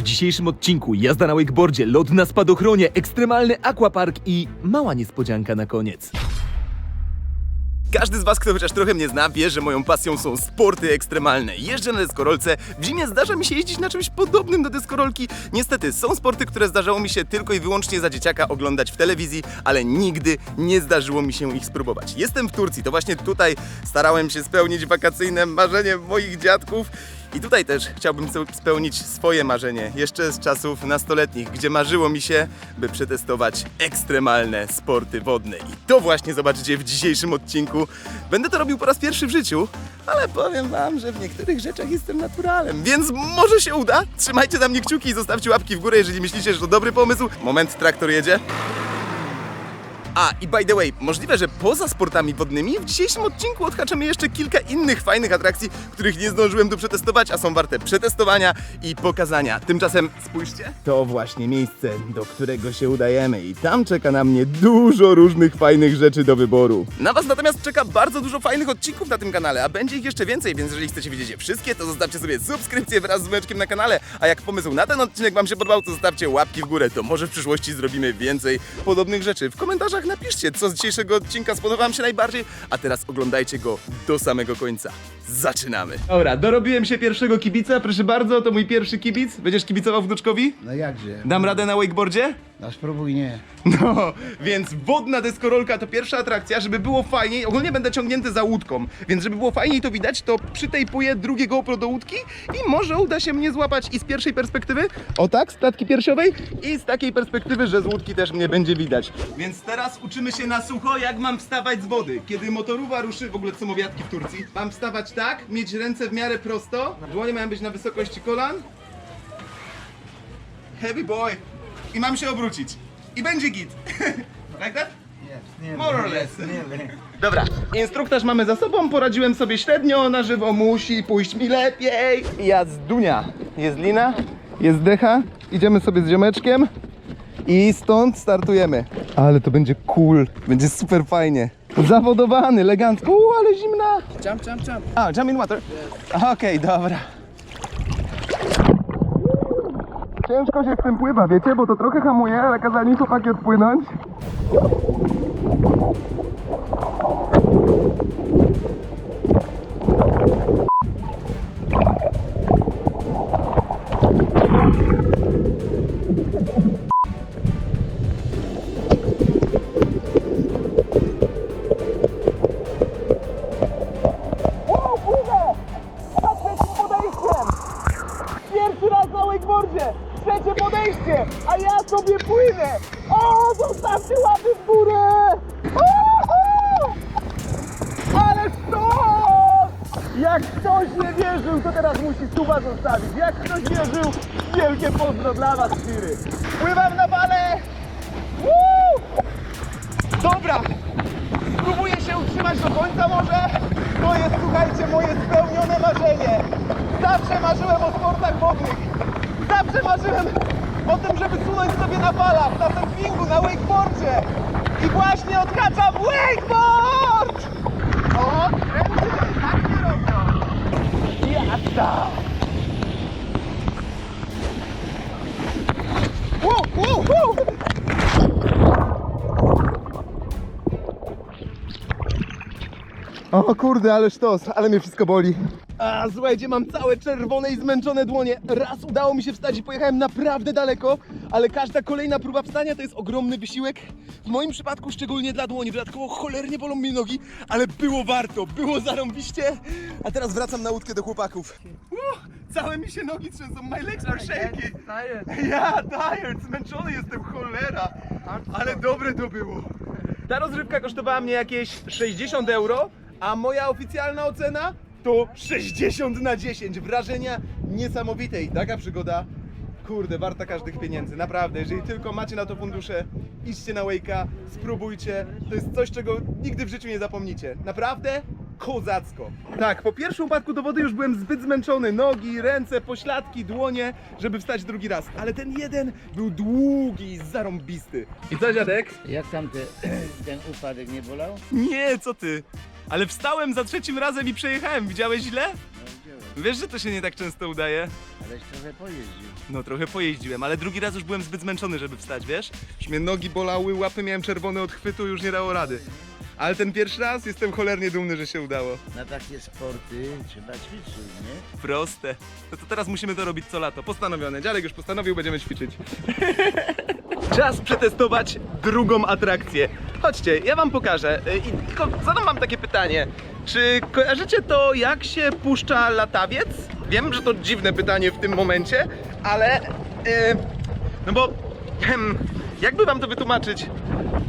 W dzisiejszym odcinku jazda na wakeboardzie, lot na spadochronie, ekstremalny aquapark i mała niespodzianka na koniec. Każdy z was, kto chociaż trochę mnie zna, wie, że moją pasją są sporty ekstremalne. Jeżdżę na deskorolce, w zimie zdarza mi się jeździć na czymś podobnym do deskorolki. Niestety, są sporty, które zdarzało mi się tylko i wyłącznie za dzieciaka oglądać w telewizji, ale nigdy nie zdarzyło mi się ich spróbować. Jestem w Turcji, to właśnie tutaj starałem się spełnić wakacyjne marzenie moich dziadków. I tutaj też chciałbym spełnić swoje marzenie, jeszcze z czasów nastoletnich, gdzie marzyło mi się, by przetestować ekstremalne sporty wodne. I to właśnie zobaczycie w dzisiejszym odcinku. Będę to robił po raz pierwszy w życiu, ale powiem wam, że w niektórych rzeczach jestem naturalem, więc może się uda. Trzymajcie za mnie kciuki i zostawcie łapki w górę, jeżeli myślicie, że to dobry pomysł. Moment, traktor jedzie. A, i by the way, możliwe, że poza sportami wodnymi w dzisiejszym odcinku odhaczymy jeszcze kilka innych fajnych atrakcji, których nie zdążyłem tu przetestować, a są warte przetestowania i pokazania. Tymczasem spójrzcie. To właśnie miejsce, do którego się udajemy i tam czeka na mnie dużo różnych fajnych rzeczy do wyboru. Na was natomiast czeka bardzo dużo fajnych odcinków na tym kanale, a będzie ich jeszcze więcej, więc jeżeli chcecie widzieć je wszystkie, to zostawcie sobie subskrypcję wraz z meczkiem na kanale, a jak pomysł na ten odcinek wam się podobał, to zostawcie łapki w górę, to może w przyszłości zrobimy więcej podobnych rzeczy. W komentarzach napiszcie, co z dzisiejszego odcinka spodobało wam się najbardziej, a teraz oglądajcie go do samego końca. Zaczynamy. Dobra, dorobiłem się pierwszego kibica, proszę bardzo, to mój pierwszy kibic. Będziesz kibicował wnuczkowi? No jakże? Dam radę na wakeboardzie? No spróbuj nie. No, więc wodna deskorolka to pierwsza atrakcja, żeby było fajniej. Ogólnie będę ciągnięty za łódką, więc żeby było fajniej to widać, to przytejpuję drugie GoPro do łódki i może uda się mnie złapać i z pierwszej perspektywy, o tak, z klatki piersiowej i z takiej perspektywy, że z łódki też mnie będzie widać. Więc teraz uczymy się na sucho, jak mam wstawać z wody. Kiedy motorówa ruszy, w ogóle są owiadki w Turcji, mam wstawać tak, mieć ręce w miarę prosto, dłonie mają być na wysokości kolan, heavy boy i mam się obrócić. I będzie git. like that? More or less. Dobra, instruktaż mamy za sobą, poradziłem sobie średnio, na żywo musi pójść mi lepiej. Jazdunia. Jest lina, jest decha, idziemy sobie z ziomeczkiem i stąd startujemy. Ale to będzie cool, będzie super fajnie. Zawodowany, elegancko, Uuu, ale zimna. Jump, jump, jump. A, jump in water. Okej, dobra. Ciężko się z tym pływa, wiecie, bo to trochę hamuje, ale kazali chłopaki odpłynąć. Jak ktoś nie wierzył, to teraz musi suba zostawić. Jak ktoś wierzył, wielkie pozdro dla was, Firy. Pływam na! Woo! Dobra, Spróbuję się utrzymać do końca może. To jest, słuchajcie, moje spełnione marzenie. Zawsze marzyłem o sportach wodnych. Zawsze marzyłem o tym, żeby sunąć sobie na falach, na surfingu, na wakeboardzie. I właśnie odhaczam wakeboard! O kurde, ale sztos, ale mnie wszystko boli. A słuchajcie, mam całe czerwone i zmęczone dłonie. Raz udało mi się wstać i pojechałem naprawdę daleko, ale każda kolejna próba wstania to jest ogromny wysiłek. W moim przypadku szczególnie dla dłoni. Dodatkowo cholernie bolą mi nogi, ale było warto, było zarąbiście. A teraz wracam na łódkę do chłopaków. Uh, całe mi się nogi trzęsą, my legs are shaky. Ja, tired, zmęczony jestem, cholera. Ale dobre to było. Ta rozrywka kosztowała mnie jakieś 60 euro, a moja oficjalna ocena to 60 na 10. Wrażenia niesamowite i taka przygoda, kurde, warta każdych pieniędzy. Naprawdę, jeżeli tylko macie na to fundusze, idźcie na Wake'a, spróbujcie. To jest coś, czego nigdy w życiu nie zapomnicie. Naprawdę kozacko. Tak, po pierwszym upadku do wody już byłem zbyt zmęczony. Nogi, ręce, pośladki, dłonie, żeby wstać drugi raz. Ale ten jeden był długi i zarąbisty. I co, dziadek? Jak tam te, ten upadek nie bolał? Nie, co ty? Ale wstałem za trzecim razem i przejechałem. Widziałeś źle? No, widziałem. Wiesz, że to się nie tak często udaje? Ale Aleś trochę pojeździł. No trochę pojeździłem, ale drugi raz już byłem zbyt zmęczony, żeby wstać, wiesz? Już mnie nogi bolały, łapy miałem czerwone od chwytu, już nie dało rady. Ale ten pierwszy raz jestem cholernie dumny, że się udało. Na takie sporty trzeba ćwiczyć, nie? Proste. No to teraz musimy to robić co lato. Postanowione. Dziadek już postanowił, będziemy ćwiczyć. Czas przetestować drugą atrakcję. Chodźcie, ja wam pokażę. Y, I tylko zadam wam takie pytanie. Czy kojarzycie to, jak się puszcza latawiec? Wiem, że to dziwne pytanie w tym momencie, ale... y, no bo... em, jakby wam to wytłumaczyć?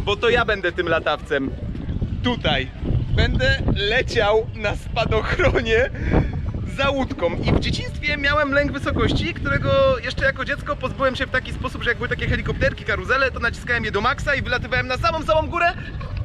Bo to ja będę tym latawcem. Tutaj. Będę leciał na spadochronie za łódką i w dzieciństwie miałem lęk wysokości, którego jeszcze jako dziecko pozbyłem się w taki sposób, że jak były takie helikopterki, karuzele, to naciskałem je do maksa i wylatywałem na samą, samą górę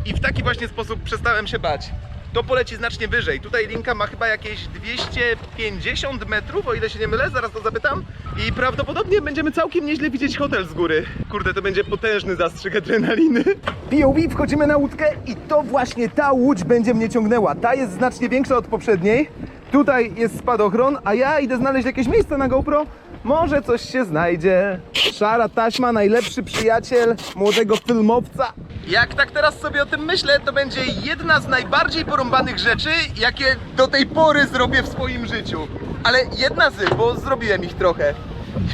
i w taki właśnie sposób przestałem się bać. To poleci znacznie wyżej. Tutaj linka ma chyba jakieś 250 metrów, o ile się nie mylę, zaraz to zapytam. I prawdopodobnie będziemy całkiem nieźle widzieć hotel z góry. Kurde, to będzie potężny zastrzyk adrenaliny. POV, wchodzimy na łódkę i to właśnie ta łódź będzie mnie ciągnęła. Ta jest znacznie większa od poprzedniej. Tutaj jest spadochron, a ja idę znaleźć jakieś miejsce na GoPro. Może coś się znajdzie. Szara taśma, najlepszy przyjaciel młodego filmowca. Jak tak teraz sobie o tym myślę, to będzie jedna z najbardziej porąbanych rzeczy, jakie do tej pory zrobię w swoim życiu. Ale jedna z, bo zrobiłem ich trochę.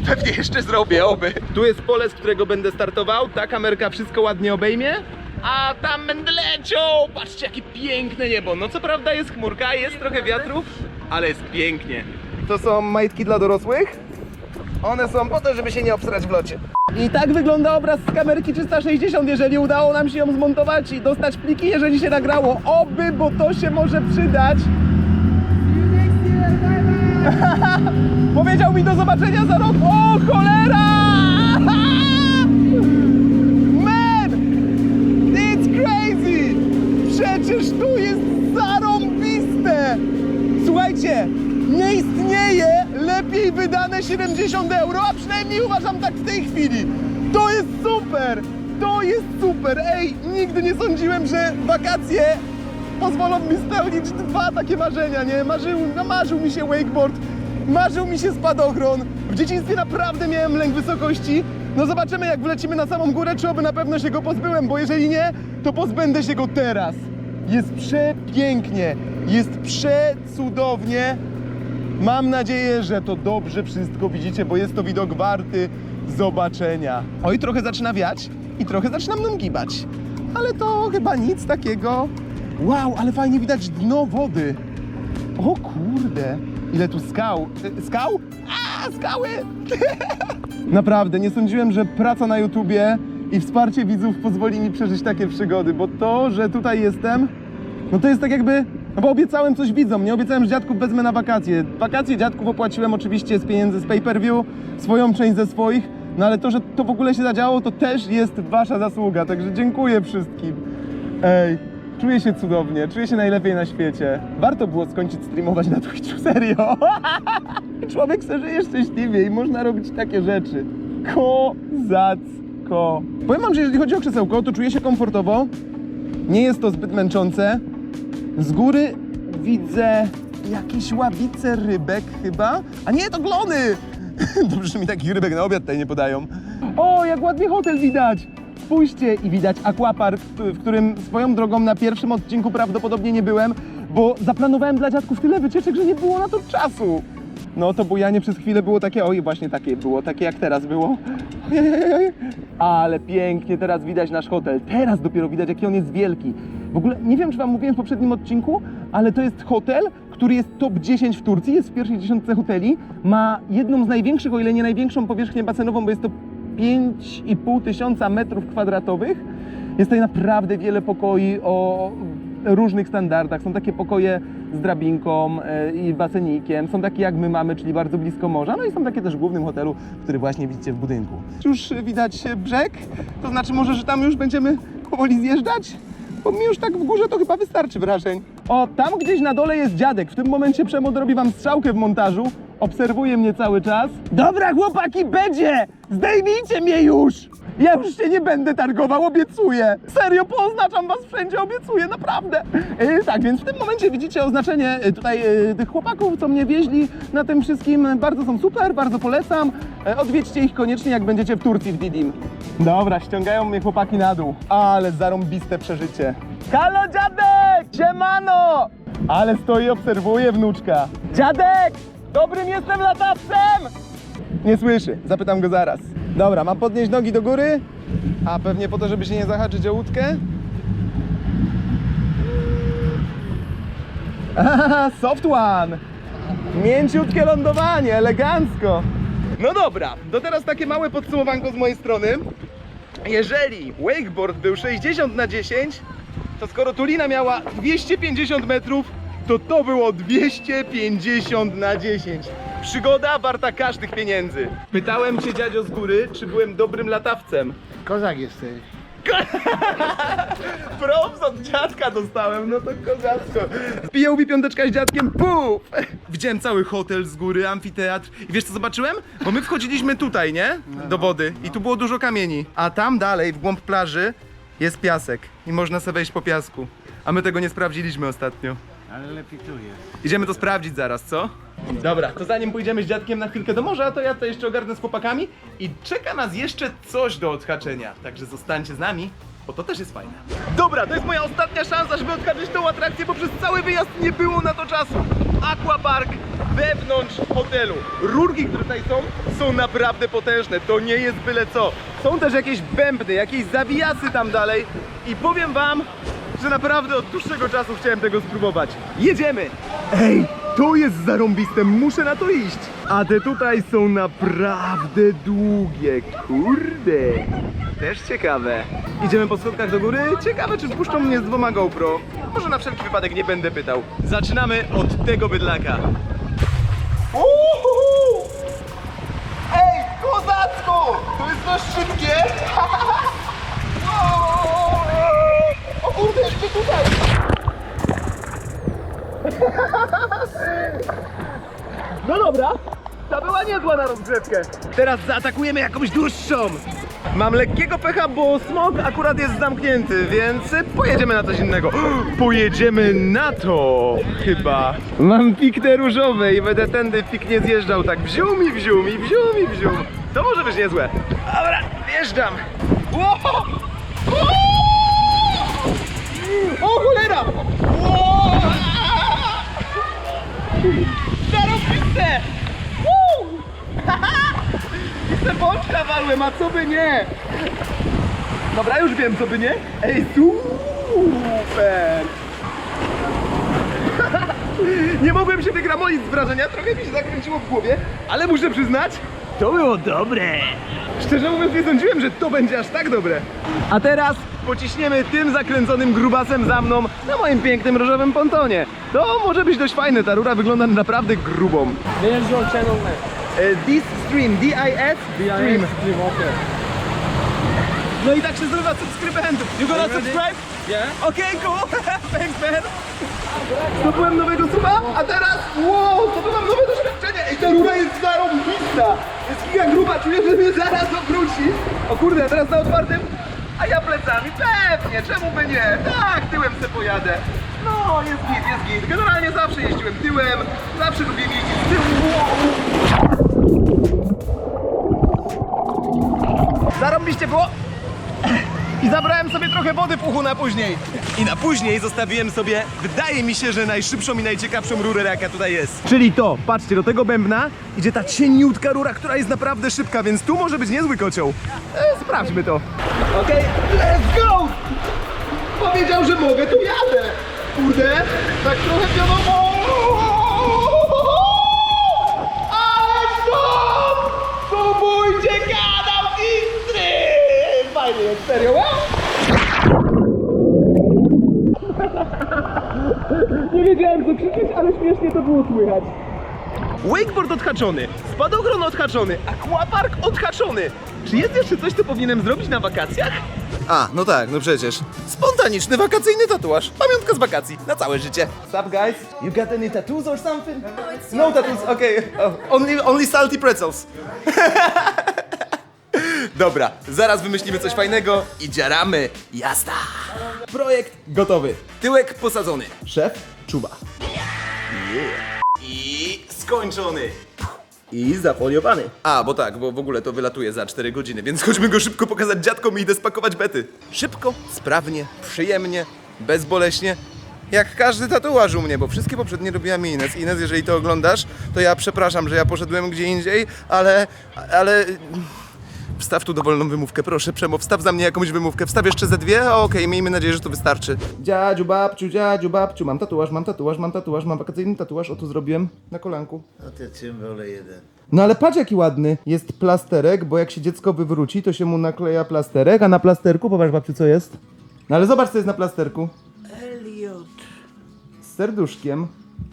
I pewnie jeszcze zrobię, oby. Tu jest pole, z którego będę startował. Ta kamerka wszystko ładnie obejmie. A tam będę leciał! Patrzcie, jakie piękne niebo. No co prawda jest chmurka, jest trochę wiatrów, ale jest pięknie. To są majtki dla dorosłych. One są po to, żeby się nie obsrać w locie. I tak wygląda obraz z kamerki 360, jeżeli udało nam się ją zmontować i dostać pliki, jeżeli się nagrało. Oby, bo to się może przydać. Powiedział mi do zobaczenia za rok. O cholera! Przecież tu jest zarąbiste! Słuchajcie, nie istnieje lepiej wydane 70 euro, a przynajmniej uważam tak w tej chwili. To jest super! To jest super! Ej, nigdy nie sądziłem, że wakacje pozwolą mi spełnić dwa takie marzenia, nie? Marzył, no marzył mi się wakeboard, marzył mi się spadochron. W dzieciństwie naprawdę miałem lęk wysokości. No zobaczymy, jak wlecimy na samą górę, czy oby na pewno się go pozbyłem, bo jeżeli nie, to pozbędę się go teraz. Jest przepięknie, jest przecudownie. Mam nadzieję, że to dobrze wszystko widzicie, bo jest to widok warty zobaczenia. Oj, trochę zaczyna wiać i trochę zaczyna mną gibać. Ale to chyba nic takiego. Wow, ale fajnie widać dno wody. O kurde, ile tu skał. Y, Skał? A, skały! Naprawdę, nie sądziłem, że praca na YouTubie i wsparcie widzów pozwoli mi przeżyć takie przygody, bo to, że tutaj jestem, no to jest tak jakby, no bo obiecałem coś widzom, nie obiecałem, że dziadków wezmę na wakacje. Wakacje dziadków opłaciłem oczywiście z pieniędzy z pay-per-view, swoją część ze swoich, no ale to, że to w ogóle się zadziało, to też jest wasza zasługa, także dziękuję wszystkim. Ej, czuję się cudownie, czuję się najlepiej na świecie. Warto było skończyć streamować na Twitchu, serio. Człowiek se żyje szczęśliwie i można robić takie rzeczy. Kozacko. Powiem wam, że jeżeli chodzi o krzesełko, to czuję się komfortowo. Nie jest to zbyt męczące. Z góry widzę jakieś ławice rybek chyba. A nie, to glony! Dobrze, że mi takich rybek na obiad tutaj nie podają. O, jak ładnie hotel widać! Spójrzcie i widać aquapark, w którym swoją drogą na pierwszym odcinku prawdopodobnie nie byłem, bo zaplanowałem dla dziadków tyle wycieczek, że nie było na to czasu. No to bujanie przez chwilę było takie, oj właśnie takie było, takie jak teraz było. Ale pięknie teraz widać nasz hotel. Teraz dopiero widać jaki on jest wielki. W ogóle nie wiem czy wam mówiłem w poprzednim odcinku, ale to jest hotel, który jest top 10 w Turcji, jest w pierwszej dziesiątce hoteli. Ma jedną z największych, o ile nie największą powierzchnię basenową, bo jest to 5,5 tysiąca metrów kwadratowych. Jest tutaj naprawdę wiele pokoi o różnych standardach. Są takie pokoje z drabinką e, i basenikiem, są takie jak my mamy, czyli bardzo blisko morza, no i są takie też w głównym hotelu, który właśnie widzicie w budynku. Już widać brzeg, to znaczy może, że tam już będziemy powoli zjeżdżać? Bo mi już tak w górze to chyba wystarczy wrażeń. O, tam gdzieś na dole jest dziadek. W tym momencie Przemod robi wam strzałkę w montażu. obserwuje mnie cały czas. Dobra, chłopaki, będzie! Zdejmijcie mnie już! Ja już się nie będę targował, obiecuję! Serio, pooznaczam was wszędzie, obiecuję, naprawdę! E, tak, więc w tym momencie widzicie oznaczenie e, tutaj e, tych chłopaków, co mnie wieźli na tym wszystkim. Bardzo są super, bardzo polecam. Odwiedźcie ich koniecznie, jak będziecie w Turcji w Didim. Dobra, ściągają mnie chłopaki na dół. Ale zarąbiste przeżycie. Halo, dziadek! Siemano! Ale stoi i obserwuje wnuczka. Dziadek! Dobrym jestem latawcem! Nie słyszy, zapytam go zaraz. Dobra, mam podnieść nogi do góry? A pewnie po to, żeby się nie zahaczyć o łódkę? Aha, soft one! Mięciutkie lądowanie, elegancko! No dobra, to teraz takie małe podsumowanko z mojej strony. Jeżeli wakeboard był 60 na 10, to skoro Tulina miała 250 metrów, to to było 250 na 10. Przygoda warta każdych pieniędzy. Pytałem cię, dziadzio, z góry, czy byłem dobrym latawcem. Kozak jesteś. Props od dziadka dostałem, no to kozacko. Łbi piąteczka z dziadkiem, puf! Widziałem cały hotel z góry, amfiteatr i wiesz co zobaczyłem? Bo my wchodziliśmy tutaj, nie? Do wody i tu było dużo kamieni. A tam dalej, w głąb plaży, jest piasek i można sobie wejść po piasku. A my tego nie sprawdziliśmy ostatnio. Ale lepiej tu jest. Idziemy to sprawdzić zaraz, co? Dobra, to zanim pójdziemy z dziadkiem na chwilkę do morza, to ja to jeszcze ogarnę z chłopakami i czeka nas jeszcze coś do odhaczenia. Także zostańcie z nami, bo to też jest fajne. Dobra, to jest moja ostatnia szansa, żeby odhaczyć tą atrakcję, bo przez cały wyjazd nie było na to czasu. Aquapark wewnątrz hotelu. Rurki, które tutaj są, są naprawdę potężne. To nie jest byle co. Są też jakieś bębny, jakieś zawijasy tam dalej i powiem wam, że naprawdę od dłuższego czasu chciałem tego spróbować. Jedziemy! Ej, to jest zarąbiste, muszę na to iść. A te tutaj są naprawdę długie, kurde. Też ciekawe. Idziemy po schodkach do góry. Ciekawe, czy wpuszczą mnie z dwoma GoPro. Może na wszelki wypadek nie będę pytał. Zaczynamy od tego bydlaka. Uhuhu! Ej, kozacko! To jest dość szybkie. Kurde, tutaj! No dobra, ta była niezła na rozgrzewkę. Teraz zaatakujemy jakąś dłuższą. Mam lekkiego pecha, bo smog akurat jest zamknięty, więc pojedziemy na coś innego. Pojedziemy na to chyba. Mam piknę różowe i będę tędy piknie zjeżdżał tak wziął mi, wziął mi, wziął mi, wziął. To może być niezłe. Dobra, wjeżdżam. Ło! O cholera! Ło! Zarobiste! Jeszcze bączka walłem, a co by nie? Dobra, już wiem co by nie. Ej, super! Nie mogłem się wygramolić z wrażenia, trochę mi się zakręciło w głowie, ale muszę przyznać, to było dobre. Szczerze mówiąc, nie sądziłem, że to będzie aż tak dobre. A teraz pociśniemy tym zakręconym grubasem za mną na moim pięknym różowym pontonie. To może być dość fajne, ta rura wygląda naprawdę grubą. There's your channel name. E, This Stream, D-I-S Stream. Stream, okay. No i tak się zdobywa subskrybentów. You gonna subscribe? Yeah? Okej, cool. Thanks, man. Zdobyłem nowego suba, a teraz, wow, zdobywam nowe doświadczenie. Ej, ta rura jest zarąbista. O kurde, teraz na otwartym, a ja plecami. Pewnie, czemu by nie? Tak, tyłem se pojadę. No, jest git, jest git. Generalnie zawsze jeździłem tyłem, zawsze lubiłem jeździć z tyłu. Zarąbiście było. I zabrałem sobie trochę wody w uchu na później. I na później zostawiłem sobie, wydaje mi się, że najszybszą i najciekawszą rurę, jaka tutaj jest. Czyli to, patrzcie, do tego bębna idzie ta cieniutka rura, która jest naprawdę szybka, więc tu może być niezły kocioł. E, sprawdźmy to. Okej, let's go! Powiedział, że mogę, to jadę. Kurde, tak trochę pionowo. Fajnie jest, serio, wow! Nie wiedziałem co krzyczeć, ale śmiesznie to było słychać. Wakeboard odhaczony, spadochron odhaczony, aquapark odhaczony. Czy jest jeszcze coś, co powinienem zrobić na wakacjach? A, no tak, no przecież. Spontaniczny wakacyjny tatuaż. Pamiątka z wakacji, na całe życie. Sup guys? You got any tattoos or something? No tattoos, okay. Oh, only, only salty pretzels. Dobra, zaraz wymyślimy coś fajnego i dziaramy. Jazda! Projekt gotowy. Tyłek posadzony. Szef czuba. Yeah. I skończony. I zafoliowany. A, bo tak, bo w ogóle to wylatuje za 4 godziny, więc chodźmy go szybko pokazać dziadkom i idę spakować bety. Szybko, sprawnie, przyjemnie, bezboleśnie. Jak każdy tatuaż u mnie, bo wszystkie poprzednie robiła mi Ines. Ines, jeżeli to oglądasz, to ja przepraszam, że ja poszedłem gdzie indziej, ale... ale... Wstaw tu dowolną wymówkę, proszę, Przemo, wstaw za mnie jakąś wymówkę. Wstaw jeszcze ze dwie? A, Okej, miejmy nadzieję, że to wystarczy. Dziadziu, babciu, dziadziu, babciu, mam tatuaż, mam tatuaż, mam tatuaż, mam wakacyjny tatuaż, o tu zrobiłem, na kolanku. No te cymbale jeden. No ale patrz jaki ładny. Jest plasterek, bo jak się dziecko wywróci, to się mu nakleja plasterek, a na plasterku, popatrz babciu co jest. No ale zobacz co jest na plasterku. Elliot. Z serduszkiem.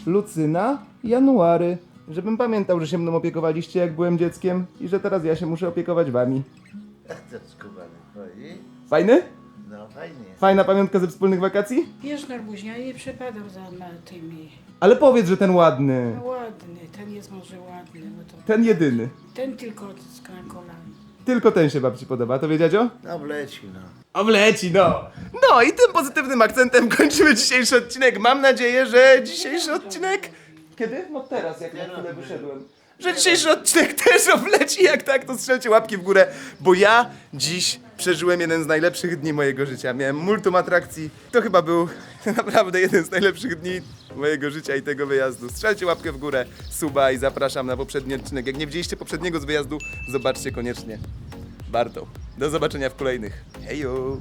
Lucyna, January. Żebym pamiętał, że się mną opiekowaliście jak byłem dzieckiem i że teraz ja się muszę opiekować wami. Ach, to skubany. Chodzi? Fajny? No fajnie. Fajna pamiątka ze wspólnych wakacji? Wiesz, Norbuźnia nie przepadał za tymi. Ale powiedz, że ten ładny. No ładny, ten jest może ładny, bo to Ten jedyny. ten tylko z kolami. Tylko ten się babci podoba, to wie dziadzio? No wleci no. O wleci, no. No i tym pozytywnym akcentem kończymy dzisiejszy odcinek. Mam nadzieję, że dzisiejszy odcinek... Kiedy? No teraz, jak na chwilę wyszedłem. Że dzisiejszy odcinek też obleci, jak tak, to strzelcie łapki w górę, bo ja dziś przeżyłem jeden z najlepszych dni mojego życia. Miałem multum atrakcji. To chyba był naprawdę jeden z najlepszych dni mojego życia i tego wyjazdu. Strzelcie łapkę w górę, suba i zapraszam na poprzedni odcinek. Jak nie widzieliście poprzedniego z wyjazdu, zobaczcie koniecznie. Warto. Do zobaczenia w kolejnych. Hejo!